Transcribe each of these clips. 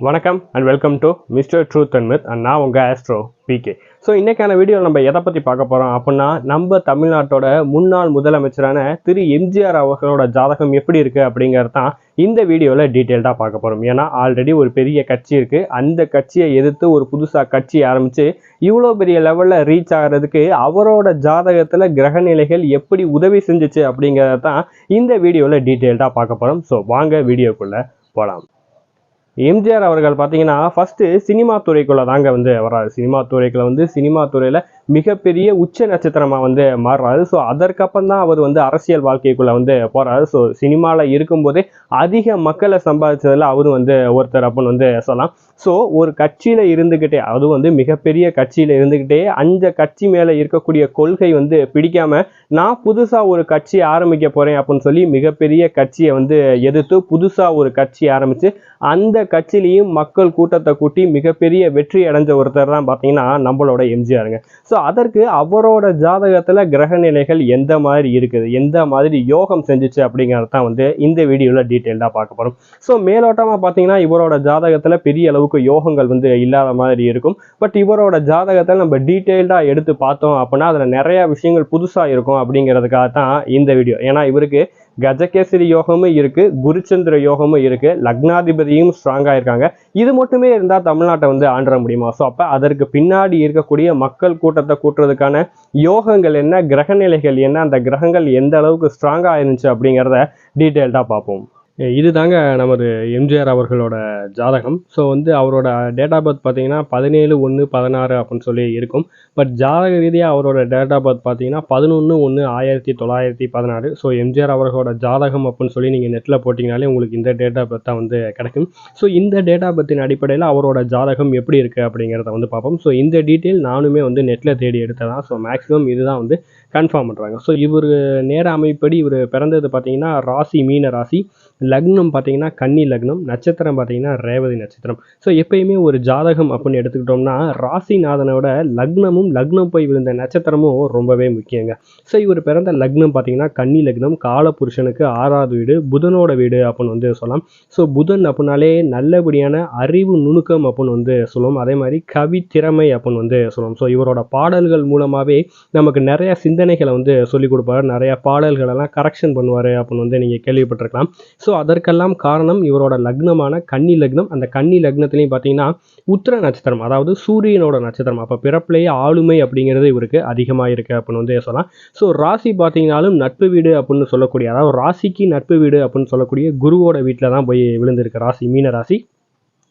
வணக்கம் and welcome to mister truth and myth and நான் உங்கள் ஆஸ்ட்ரோ பிகே ஸோ இன்றைக்கான வீடியோவில் நம்ம எதை பற்றி பார்க்க போகிறோம் அப்படின்னா நம்ம தமிழ்நாட்டோட முன்னாள் முதலமைச்சரான திரு. எம்ஜிஆர் அவர்களோட ஜாதகம் எப்படி இருக்குது அப்படிங்கிறது தான் இந்த வீடியோவில் டீட்டெயில்டாக பார்க்க போகிறோம் ஏன்னா ஆல்ரெடி ஒரு பெரிய கட்சி இருக்குது அந்த கட்சியை எதிர்த்து ஒரு புதுசாக கட்சி ஆரம்பித்து இவ்வளோ பெரிய லெவலில் ரீச் ஆகிறதுக்கு அவரோட ஜாதகத்தில் கிரகநிலைகள் எப்படி உதவி செஞ்சுச்சு அப்படிங்கிறத தான் இந்த வீடியோவில் டீட்டெயில்டாக பார்க்க போகிறோம் ஸோ வாங்க வீடியோக்குள்ளே போகலாம் எம்ஜிஆர் அவர்கள் பார்த்தீங்கன்னா ஃபஸ்ட்டு சினிமா துறைக்குள்ளே தாங்க வந்து வராரு சினிமா துறைக்குள்ள வந்து சினிமா துறையில் மிகப்பெரிய உச்ச நட்சத்திரமாக வந்து மாறுறாரு. ஸோ அதற்கப்புறம் தான் அவர் வந்து அரசியல் வாழ்க்கைக்குள்ளே வந்து போகிறாரு ஸோ சினிமாவில் இருக்கும்போதே அதிக மக்களை சம்பாதிச்சதில் அவரும் வந்து ஒருத்தர் அப்படின்னு வந்து சொல்லலாம். ஸோ ஒரு கட்சியில் இருந்துக்கிட்டே அதுவும் வந்து மிகப்பெரிய கட்சியில் இருந்துக்கிட்டே அந்த கட்சி மேலே இருக்கக்கூடிய கொள்கை வந்து பிடிக்காமல் நான் புதுசாக ஒரு கட்சி ஆரம்பிக்க போகிறேன் அப்படின்னு சொல்லி மிகப்பெரிய கட்சியை வந்து எதிர்த்து புதுசாக ஒரு கட்சி ஆரம்பித்து அந்த கட்சியிலையும் மக்கள் கூட்டத்தை கூட்டி மிகப்பெரிய வெற்றி அடைஞ்ச ஒருத்தர் தான் பார்த்தீங்கன்னா நம்மளோட எம்ஜிஆருங்க. ஸோ அதற்கு அவரோட ஜாதகத்தில் கிரகநிலைகள் எந்த மாதிரி இருக்குது? எந்த மாதிரி யோகம் செஞ்சுச்சு அப்படிங்கிறது தான் வந்து இந்த வீடியோவில் டீட்டெயில்டாக பார்க்க போகிறோம் ஸோ மேலோட்டமாக பார்த்தீங்கன்னா இவரோட ஜாதகத்தில் பெரிய அளவுக்கு யோகங்கள் வந்து இல்லாத மாதிரி இருக்கும். பட் இவரோட ஜாதகத்தை நம்ம டீட்டெயில்டாக எடுத்து பார்த்தோம் அப்படின்னா அதில் நிறையா விஷயங்கள் புதுசாக இருக்கும் அப்படிங்கிறதுக்காக தான் இந்த வீடியோ. ஏன்னா இவருக்கு கஜகேசரி யோகமும் இருக்கு குருச்சந்திர யோகமும் இருக்கு லக்னாதிபதியும் ஸ்ட்ராங்காக இருக்காங்க. இது மட்டுமே இருந்தால் தமிழ்நாட்டை வந்து ஆண்டுற முடியுமா? ஸோ அப்போ அதற்கு பின்னாடி இருக்கக்கூடிய மக்கள் கூட்டத்தை கூட்டுறதுக்கான யோகங்கள் என்ன கிரகநிலைகள் என்ன அந்த கிரகங்கள் எந்த அளவுக்கு ஸ்ட்ராங்காக இருந்துச்சு அப்படிங்கிறத டீட்டெயில்டாக பார்ப்போம். இதுதாங்க நமது எம்ஜிஆர் அவர்களோட ஜாதகம். ஸோ வந்து அவரோட டேட் ஆஃப் பர்த் பார்த்தீங்கன்னா பதினேழு ஒன்று பதினாறு அப்படின்னு சொல்லி இருக்கும். பட் ஜாதக ரீதியாக அவரோட டேட் ஆஃப் பர்த் பார்த்தீங்கன்னா பதினொன்று ஒன்று ஆயிரத்தி தொள்ளாயிரத்தி பதினாறு. ஸோ எம்ஜிஆர் அவர்களோட ஜாதகம் அப்படின்னு சொல்லி நீங்கள் நெட்டில் போட்டிங்கனாலே உங்களுக்கு இந்த டேட் ஆஃப் பர்த் தான் வந்து கிடைக்கும். ஸோ இந்த டேட் ஆஃப் பர்த்தின் அடிப்படையில் அவரோட ஜாதகம் எப்படி இருக்குது அப்படிங்கிறத வந்து பார்ப்போம். ஸோ இந்த டீட்டெயில் நானுமே வந்து நெட்டில் தேடி எடுத்ததான் ஸோ மேக்ஸிமம் இதுதான் வந்து கன்ஃபார்ம் பண்ணுறாங்க ஸோ இவர் நேர அமைப்படி இவர் பிறந்தது பார்த்தீங்கன்னா ராசி மீன ராசி. லக்னம் பார்த்தீங்கன்னா கன்னி லக்னம் நட்சத்திரம் பார்த்தீங்கன்னா ரேவதி நட்சத்திரம். ஸோ எப்பயுமே ஒரு ஜாதகம் அப்படின்னு எடுத்துக்கிட்டோம்னா ராசிநாதனோட லக்னமும் லக்னம் போய் விழுந்த நட்சத்திரமும் ரொம்பவே முக்கியங்க. ஸோ இவர் பிறந்த லக்னம் பார்த்தீங்கன்னா கன்னி லக்னம் காலபுருஷனுக்கு ஆறாவது வீடு புதனோட வீடு அப்படின்னு வந்து சொல்லலாம். ஸோ புதன் அப்படின்னாலே நல்லபடியான அறிவு நுணுக்கம் அப்படின்னு வந்து சொல்லுவோம் அதே மாதிரி கவி திறமை அப்படின்னு வந்து சொல்லுவோம் ஸோ இவரோட பாடல்கள் மூலமாகவே நமக்கு நிறைய சிந்தனைகளை வந்து சொல்லிக் கொடுப்பாரு. நிறைய பாடல்களெல்லாம் கரெக்ஷன் பண்ணுவார் அப்படின்னு வந்து நீங்கள் கேள்விப்பட்டிருக்கலாம். ஸோ அதற்கெல்லாம் காரணம் இவரோட லக்னமான கன்னி லக்னம். அந்த கன்னி லக்னத்துலேயும் பார்த்தீங்கன்னா உத்திர நட்சத்திரம் அதாவது சூரியனோட நட்சத்திரம். அப்போ பிறப்பிலேயே ஆளுமை அப்படிங்கிறது இவருக்கு அதிகமாக இருக்குது அப்படின்னு வந்து சொல்லலாம். ஸோ ராசி பார்த்தீங்கன்னாலும் நட்பு வீடு அப்படின்னு சொல்லக்கூடிய அதாவது ராசிக்கு நட்பு வீடு அப்படின்னு சொல்லக்கூடிய குருவோட வீட்டில் தான் போய் விழுந்திருக்கு ராசி மீன ராசி.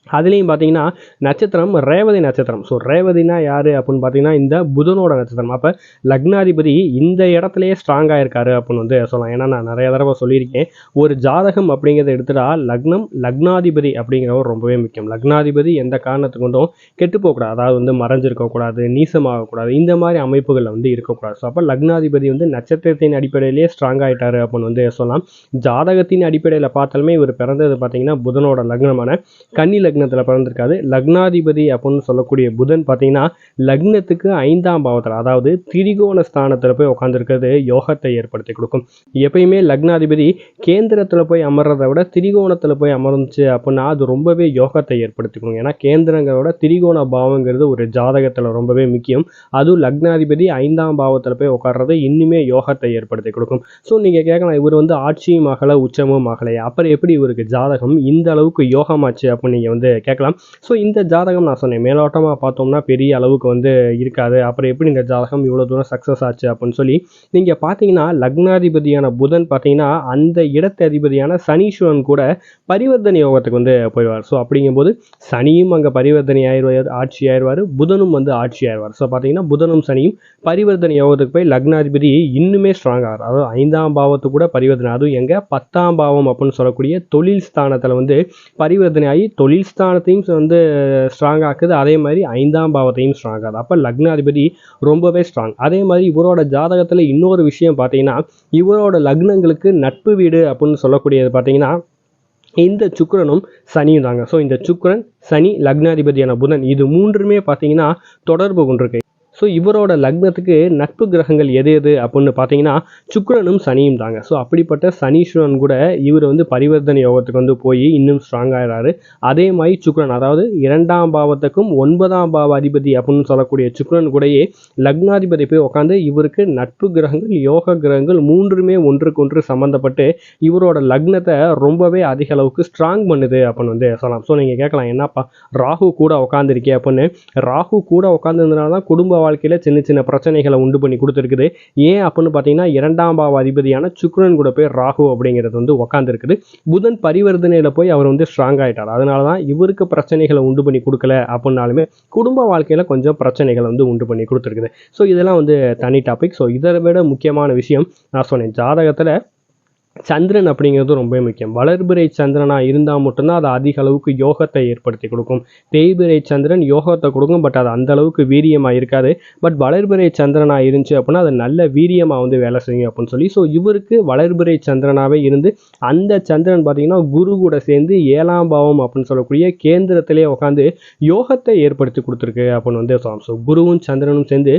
அதுலேயும் பார்த்தீங்கன்னா நட்சத்திரம் ரேவதி நட்சத்திரம். ஸோ ரேவதினா யார் அப்படின்னு பார்த்தீங்கன்னா இந்த புதனோட நட்சத்திரம். அப்போ லக்னாதிபதி இந்த இடத்துலையே ஸ்ட்ராங்காக இருக்காரு அப்படின்னு வந்து சொல்லலாம். ஏன்னா நான் நிறைய தடவை சொல்லியிருக்கேன். ஒரு ஜாதகம் அப்படிங்கிறத எடுத்துட்டா லக்னம் லக்னாதிபதி அப்படிங்கிறவர் ரொம்பவே முக்கியம். லக்னாதிபதி எந்த காரணத்துக்கு கொண்டும் கெட்டு போகக்கூடாது அதாவது வந்து மறைஞ்சிருக்கக்கூடாது நீசமாகக்கூடாது. இந்த மாதிரி அமைப்புகளில் வந்து இருக்கக்கூடாது. ஸோ அப்போ லக்னாதிபதி வந்து நட்சத்திரத்தின் அடிப்படையிலேயே ஸ்ட்ராங் ஆகிட்டாரு அப்படின்னு வந்து சொல்லலாம். ஜாதகத்தின் அடிப்படையில் பார்த்தாலுமே இவர் பிறந்தது பார்த்தீங்கன்னா புதனோட லக்னமான கன்னில லக்னத்தில் பிறந்திருக்காது லக்னாதிபதி அப்படின்னு சொல்லக்கூடிய புதன் பார்த்தீங்கன்னா லக்னத்துக்கு ஐந்தாம் பாவத்தில் அதாவது திரிகோண ஸ்தானத்தில் போய் உட்காந்துருக்கிறது யோகத்தை ஏற்படுத்தி கொடுக்கும். எப்பயுமே லக்னாதிபதி கேந்திரத்தில் போய் அமர்றதை விட திரிகோணத்தில் போய் அமர்ந்துச்சு அப்படின்னா அது ரொம்பவே யோகத்தை ஏற்படுத்தி கொடுக்கும். ஏன்னா கேந்திரங்களோட திரிகோண பாவங்கிறது ஒரு ஜாதகத்தில் ரொம்பவே முக்கியம். அதுவும் லக்னாதிபதி ஐந்தாம் பாவத்தில் போய் உட்கார்றது இன்னுமே யோகத்தை ஏற்படுத்தி கொடுக்கும். ஸோ நீங்கள் கேட்கலாம் இவர் வந்து ஆட்சியும் ஆகலை உச்சமும் ஆகலை அப்புறம் எப்படி இவருக்கு ஜாதகம்? இந்த அளவுக்கு யோகமாச்சு அப்படின்னு நீங்கள் வந்து கேட்கலாம். ஸோ இந்த ஜாதகம் நான் சொன்னேன். மேலோட்டமாக பார்த்தோம்னா பெரிய அளவுக்கு வந்து இருக்காது. அப்புறம் எப்படி இந்த ஜாதகம் இவ்வளோ தூரம் சக்ஸஸ் ஆச்சு அப்படின்னு சொல்லி நீங்கள் பார்த்தீங்கன்னா லக்னாதிபதியான புதன் பார்த்தீங்கன்னா அந்த இடத்து அதிபதியான சனீஸ்வரன் கூட பரிவர்த்தனை யோகத்துக்கு வந்து போயிடுவார். ஸோ அப்படிங்கும்போது சனியும் அங்கே பரிவர்த்தனை ஆயிடுவார் ஆட்சி ஆயிடுவார். புதனும் வந்து ஆட்சி ஆயிடுவார். ஸோ பார்த்தீங்கன்னா புதனும் சனியும் பரிவர்த்தனை யோகத்துக்கு போய் லக்னாதிபதி இன்னுமே ஸ்ட்ராங் ஆகிறார் அதாவது ஐந்தாம் பாவத்து கூட பரிவர்த்தனை. அதுவும் எங்கே? பத்தாம் பாவம் அப்படின்னு சொல்லக்கூடிய தொழில் ஸ்தானத்தில் வந்து பரிவர்த்தனை ஆகி தொழில் ஸ்தானத்தையும் வந்து ஸ்ட்ராங் ஆக்குது. அதே மாதிரி ஐந்தாம் பாவத்தையும் ஸ்ட்ராங் ஆகுது அப்போ லக்னாதிபதி ரொம்பவே ஸ்ட்ராங் அதே மாதிரி இவரோட ஜாதகத்தில் இன்னொரு விஷயம் பார்த்தீங்கன்னா இவரோட லக்னங்களுக்கு நட்பு வீடு அப்படின்னு சொல்லக்கூடியது பார்த்தீங்கன்னா இந்த சுக்கிரனும் சனியும் தாங்க. ஸோ இந்த சுக்கிரன் சனி லக்னாதிபதியான புதன் இது மூன்றுமே பார்த்தீங்கன்னா தொடர்பு கொண்டிருக்கு. ஸோ இவரோட லக்னத்துக்கு நட்பு கிரகங்கள் எது எது அப்படின்னு பார்த்தீங்கன்னா சுக்கரனும் சனியும் தாங்க. ஸோ அப்படிப்பட்ட சனீஸ்வரன் கூட இவர் வந்து பரிவர்த்தனை யோகத்துக்கு வந்து போய் இன்னும் ஸ்ட்ராங் ஆகிறாரு அதே மாதிரி சுக்கரன் அதாவது இரண்டாம் பாவத்துக்கும் ஒன்பதாம் பாவ அதிபதி அப்படின்னு சொல்லக்கூடிய சுக்கரன் கூடயே லக்னாதிபதி போய் உட்காந்து இவருக்கு நட்பு கிரகங்கள் யோக கிரகங்கள் மூன்றுமே ஒன்றுக்கொன்று சம்மந்தப்பட்டு இவரோட லக்னத்தை ரொம்பவே அதிக அளவுக்கு ஸ்ட்ராங் பண்ணுது அப்படின்னு வந்து சொல்லலாம். ஸோ நீங்கள் கேட்கலாம் என்னப்பா ராகு கூட உட்காந்துருக்கே அப்படின்னு. ராகு கூட உட்காந்துருந்தனால தான் குடும்ப வாழ்க்கையில் சின்ன சின்ன பிரச்சனைகளை உண்டு பண்ணி கொடுத்துருக்குது. ஏன் அப்படின்னு பார்த்தீங்கன்னா இரண்டாம் பாவ அதிபதியான சுக்ரன் கூட போய் ராகு அப்படிங்கிறது வந்து உட்காந்துருக்குது புதன் பரிவர்த்தனையில் போய் அவர் வந்து ஸ்ட்ராங் ஆகிட்டார் அதனால தான் இவருக்கு பிரச்சனைகளை உண்டு பண்ணி கொடுக்கல அப்படின்னாலுமே குடும்ப வாழ்க்கையில் கொஞ்சம் பிரச்சனைகளை வந்து உண்டு பண்ணி கொடுத்துருக்குது. ஸோ இதெல்லாம் வந்து தனி டாபிக் ஸோ இதை விட முக்கியமான விஷயம் நான் சொன்னேன் ஜாதகத்தில் சந்திரன் அப்படிங்கிறது ரொம்ப முக்கியம். வளர்பிறை சந்திரனாக இருந்தால் மட்டும்தான் அது அதிக அளவுக்கு யோகத்தை ஏற்படுத்தி கொடுக்கும். தேய்பிறை சந்திரன் யோகத்தை கொடுக்கும் பட் அது அந்த அளவுக்கு வீரியமாக இருக்காது. பட் வளர்பிறை சந்திரனாக இருந்துச்சு அப்படின்னா அது நல்ல வீரியமாக வந்து வேலை செய்யும் அப்படின்னு சொல்லி. ஸோ இவருக்கு வளர்பிறை சந்திரனாகவே இருந்து அந்த சந்திரன் பார்த்தீங்கன்னா குரு கூட சேர்ந்து ஏழாம் பாவம் அப்படின்னு சொல்லக்கூடிய கேந்திரத்திலே உட்காந்து யோகத்தை ஏற்படுத்தி கொடுத்துருக்கு அப்படின்னு வந்து சொல்லலாம். ஸோ குருவும் சந்திரனும் சேர்ந்து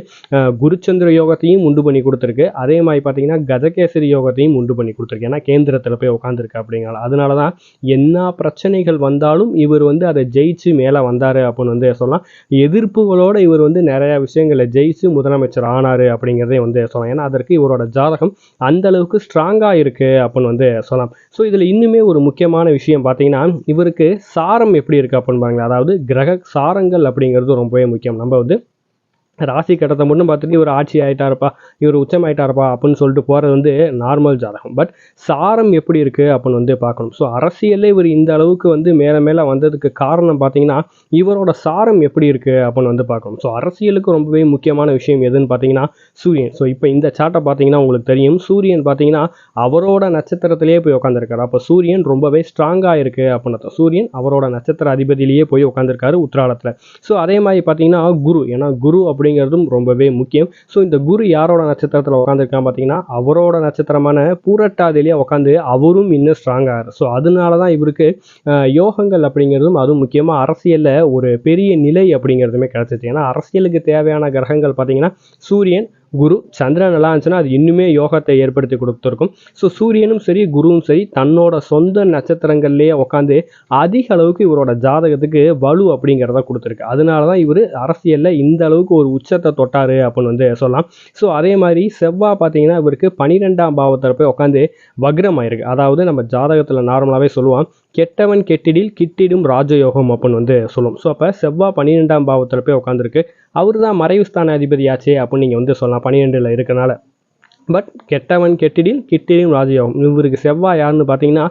குருச்சந்திர யோகத்தையும் உண்டு பண்ணி கொடுத்துருக்கு. அதே மாதிரி பார்த்தீங்கன்னா கஜகேசரி யோகத்தையும் உண்டு பண்ணி கொடுத்துருக்கு. ஏன்னா கேந்திரத்தில் போய் உட்காந்துருக்கு அப்படிங்கிறால அதனால தான் என்ன பிரச்சனைகள் வந்தாலும் இவர் வந்து அதை ஜெயிச்சு மேலே வந்தார் அப்படின்னு வந்து சொல்லலாம். எதிர்ப்புகளோடு இவர் வந்து நிறையா விஷயங்களை ஜெயிச்சு முதலமைச்சர் ஆனார் அப்படிங்கிறதே வந்து சொல்லலாம். ஏன்னா அதற்கு இவரோட ஜாதகம் அந்த அளவுக்கு ஸ்ட்ராங்காக இருக்குது அப்படின்னு வந்து சொல்லலாம். ஸோ இதில் இன்னுமே ஒரு முக்கியமான விஷயம் பார்த்தீங்கன்னா இவருக்கு சாரம் எப்படி இருக்குது அப்படின்னு பாருங்களேன். அதாவது கிரக சாரங்கள் அப்படிங்கிறது ரொம்பவே முக்கியம். நம்ம வந்து ராசி கட்டத்தை மட்டும் பார்த்துட்டு இவர் ஆட்சி ஆகிட்டாருப்பா இவர் உச்சமாயிட்டாருப்பா அப்படின்னு சொல்லிட்டு போகிறது வந்து நார்மல் ஜாதகம். பட் சாரம் எப்படி இருக்குது அப்படின்னு வந்து பார்க்கணும். ஸோ அரசியலே இவர் இந்த அளவுக்கு வந்து மேலே மேலே வந்ததுக்கு காரணம் பார்த்தீங்கன்னா இவரோட சாரம் எப்படி இருக்குது அப்படின்னு வந்து பார்க்கணும். ஸோ அரசியலுக்கு ரொம்பவே முக்கியமான விஷயம் எதுன்னு பார்த்தீங்கன்னா சூரியன். ஸோ இப்போ இந்த சார்ட்டை பார்த்தீங்கன்னா உங்களுக்கு தெரியும். சூரியன் பார்த்தீங்கன்னா அவரோட நட்சத்திரத்திலேயே போய் உட்காந்துருக்காரு அப்போ சூரியன் ரொம்பவே ஸ்ட்ராங்காக இருக்குது அப்படின்னு சூரியன் அவரோட நட்சத்திர அதிபதியிலேயே போய் உட்காந்துருக்காரு உத்திராலத்தில். ஸோ அதே மாதிரி பார்த்தீங்கன்னா குரு. ஏன்னா குரு அப்படி அப்படிங்கிறதும் ரொம்பவே முக்கியம். ஸோ இந்த குரு யாரோட நட்சத்திரத்தில் உட்காந்துருக்கான் பார்த்தீங்கன்னா அவரோட நட்சத்திரமான பூரட்டாதிலேயே உட்காந்து அவரும் இன்னும் ஸ்ட்ராங்காக ஸோ அதனால தான் இவருக்கு யோகங்கள் அப்படிங்கிறதும் அதுவும் முக்கியமாக அரசியலில் ஒரு பெரிய நிலை அப்படிங்கிறதுமே கிடச்சிச்சு. ஏன்னா அரசியலுக்கு தேவையான கிரகங்கள் பார்த்தீங்கன்னா சூரியன் குரு சந்திரன் நல்லா இருந்துச்சுன்னா அது இன்னுமே யோகத்தை ஏற்படுத்தி கொடுத்துருக்கும். ஸோ சூரியனும் சரி குருவும் சரி தன்னோட சொந்த நட்சத்திரங்கள்லேயே உட்காந்து அதிக அளவுக்கு இவரோட ஜாதகத்துக்கு வலு அப்படிங்கிறத கொடுத்துருக்கு. அதனால தான் இவர் அரசியலில் இந்த அளவுக்கு ஒரு உச்சத்தை தொட்டார் அப்படின்னு வந்து சொல்லலாம். ஸோ அதே மாதிரி செவ்வாய் பார்த்தீங்கன்னா இவருக்கு பனிரெண்டாம் பாவத்தில் போய் உட்காந்து வக்ரம் ஆயிருக்கு அதாவது நம்ம ஜாதகத்தில் நார்மலாகவே சொல்லுவோம். கெட்டவன் கெட்டிடில் கிட்டிடும் ராஜயோகம் அப்படின்னு வந்து சொல்லும். ஸோ அப்போ செவ்வாய் பன்னிரெண்டாம் பாவத்தில் போய் உட்காந்துருக்கு அவர் தான் மறைவு ஸ்தான அதிபதியாச்சே அப்படின்னு நீங்கள் வந்து சொல்லலாம். பன்னிரெண்டில் இருக்கனால. பட் கெட்டவன் கெட்டிடில் கிட்டிடும் ராஜயோகம். இவருக்கு செவ்வாய் யாருன்னு பார்த்தீங்கன்னா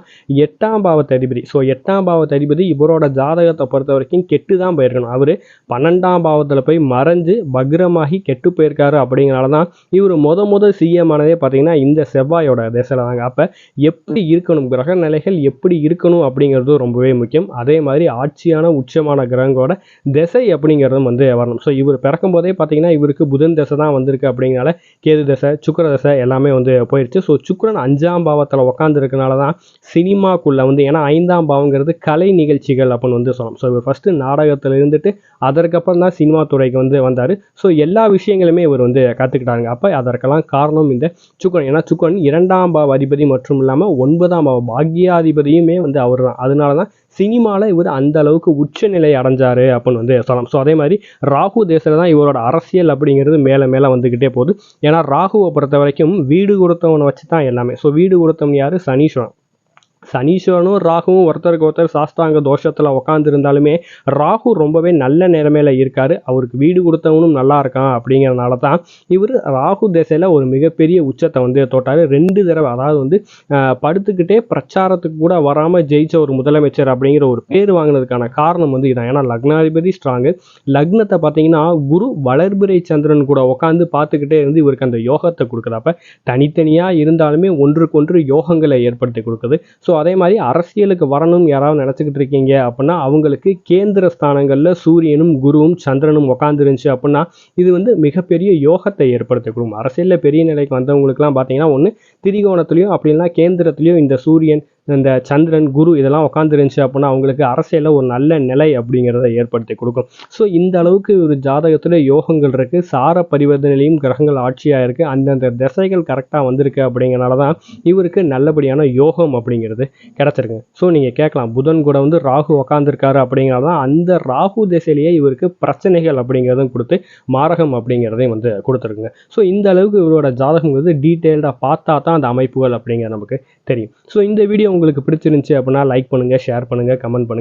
எட்டாம் பாவத்து அதிபதி ஸோ எட்டாம் பாவத்து அதிபதி இவரோட ஜாதகத்தை பொறுத்த வரைக்கும் கெட்டு தான் போயிருக்கணும். அவர் பன்னெண்டாம் பாவத்தில் போய் மறைஞ்சு பக்ரமாகி கெட்டு போயிருக்காரு அப்படிங்கிறனால தான் இவர் முத முத சிஎம் ஆனதே பார்த்தீங்கன்னா இந்த செவ்வாயோட திசையில் தாங்க. அப்போ எப்படி இருக்கணும்? கிரக நிலைகள் எப்படி இருக்கணும் அப்படிங்கிறது ரொம்பவே முக்கியம். அதே மாதிரி ஆட்சியான உச்சமான கிரகங்களோட திசை அப்படிங்கிறதும் வந்து வரணும் ஸோ இவர் பிறக்கும் போதே பார்த்தீங்கன்னா இவருக்கு புதன் திசை தான் வந்திருக்கு அப்படிங்கிறனால கேது தசை சுக்கிர தசை எல்லாமே வந்து போயிடுச்சு ஸோ சுக்கிரன் அஞ்சாம் பாவத்தில் உட்காந்துருக்கனால தான் சினிமாக்குள்ளே வந்து ஏன்னா ஐந்தாம் பாவங்கிறது கலை நிகழ்ச்சிகள் அப்படின்னு வந்து சொல்லலாம் ஸோ இவர் ஃபஸ்ட்டு நாடகத்தில் இருந்துட்டு அதற்கப்புறம் தான் சினிமா துறைக்கு வந்து வந்தார். ஸோ எல்லா விஷயங்களுமே இவர் வந்து கற்றுக்கிட்டாங்க அப்போ அதற்கெல்லாம் காரணம் இந்த சுக்கரன். ஏன்னா சுக்கரன் இரண்டாம் பாவ அதிபதி மற்றும் இல்லாமல் ஒன்பதாம் பாவ பாக்யாதிபதியுமே வந்து அவர் தான். அதனால தான் சினிமாவில் இவர் அந்த அளவுக்கு உச்சநிலை அடைஞ்சார் அப்படின்னு வந்து சொல்லலாம் ஸோ அதே மாதிரி ராகு தேசத்தில் தான் இவரோட அரசியல் அப்படிங்கிறது மேலே மேலே வந்துக்கிட்டே போகுது. ஏன்னா ராகுவை பொறுத்தவரை வரைக்கும் வீடு கொடுத்தவனை வச்சு தான் எல்லாமே. ஸோ வீடு கொடுத்தவன் யார்? சனீஸ்வரன். சனீஸ்வரனும் ராகுவும் ஒருத்தருக்கு ஒருத்தர் சாஸ்தாங்க தோஷத்தில் உட்காந்துருந்தாலுமே ராகு ரொம்பவே நல்ல நிலைமையில் இருக்கார். அவருக்கு வீடு கொடுத்தவனும் நல்லா இருக்கான் அப்படிங்கிறனால தான் இவர் ராகு திசையில் ஒரு மிகப்பெரிய உச்சத்தை வந்து தொட்டார். ரெண்டு தடவை அதாவது வந்து படுத்துக்கிட்டே பிரச்சாரத்துக்கு கூட வராமல் ஜெயிச்ச ஒரு முதலமைச்சர் அப்படிங்கிற ஒரு பேர் வாங்கினதுக்கான காரணம் வந்து இதான். ஏன்னா லக்னாதிபதி ஸ்ட்ராங்கு லக்னத்தை பார்த்தீங்கன்னா குரு வளர்பிறை சந்திரன் கூட உட்காந்து பார்த்துக்கிட்டே இருந்து இவருக்கு அந்த யோகத்தை கொடுக்குறப்ப தனித்தனியாக இருந்தாலுமே ஒன்றுக்கொன்று யோகங்களை ஏற்படுத்தி கொடுக்குது. ஸோ ஸோ அதே மாதிரி அரசியலுக்கு வரணும் யாராவது நினச்சிக்கிட்டு இருக்கீங்க அப்படின்னா அவங்களுக்கு கேந்திர ஸ்தானங்களில் சூரியனும் குருவும் சந்திரனும் உட்காந்துருந்துச்சு அப்படின்னா இது வந்து மிகப்பெரிய யோகத்தை ஏற்படுத்தக்கூடும். அரசியலில் பெரிய நிலைக்கு வந்தவங்களுக்குலாம் பார்த்தீங்கன்னா ஒன்று திரிகோணத்துலேயும் அப்படின்னா கேந்திரத்துலேயும் இந்த சூரியன் இந்த சந்திரன் குரு இதெல்லாம் உட்காந்துருந்துச்சு அப்படின்னா அவங்களுக்கு அரசியலில் ஒரு நல்ல நிலை அப்படிங்கிறத ஏற்படுத்தி கொடுக்கும். ஸோ இந்த அளவுக்கு ஒரு ஜாதகத்தில் யோகங்கள் இருக்குது சார பரிவர்த்தனையிலையும் கிரகங்கள் ஆட்சியாக இருக்குது அந்தந்த திசைகள் கரெக்டாக வந்திருக்கு அப்படிங்கிறனால தான் இவருக்கு நல்லபடியான யோகம் அப்படிங்கிறது கிடச்சிருக்கு. ஸோ நீங்கள் கேட்கலாம். புதன் கூட வந்து ராகு உக்காந்துருக்காரு அப்படிங்கிறது தான் அந்த ராகு திசையிலேயே இவருக்கு பிரச்சனைகள் அப்படிங்கிறதும் கொடுத்து மாரகம் அப்படிங்கிறதையும் வந்து கொடுத்துருக்குங்க. ஸோ இந்த அளவுக்கு இவரோட ஜாதகம் வந்து டீட்டெயில்டாக பார்த்தா தான் அந்த அமைப்புகள் அப்படிங்கிறது நமக்கு தெரியும். ஸோ இந்த வீடியோ உங்களுக்கு பிடிச்சிருந்துச்சி அப்படின்னா லைக் பண்ணுங்கள் ஷேர் பண்ணுங்கள் கமெண்ட் பண்ணுங்கள்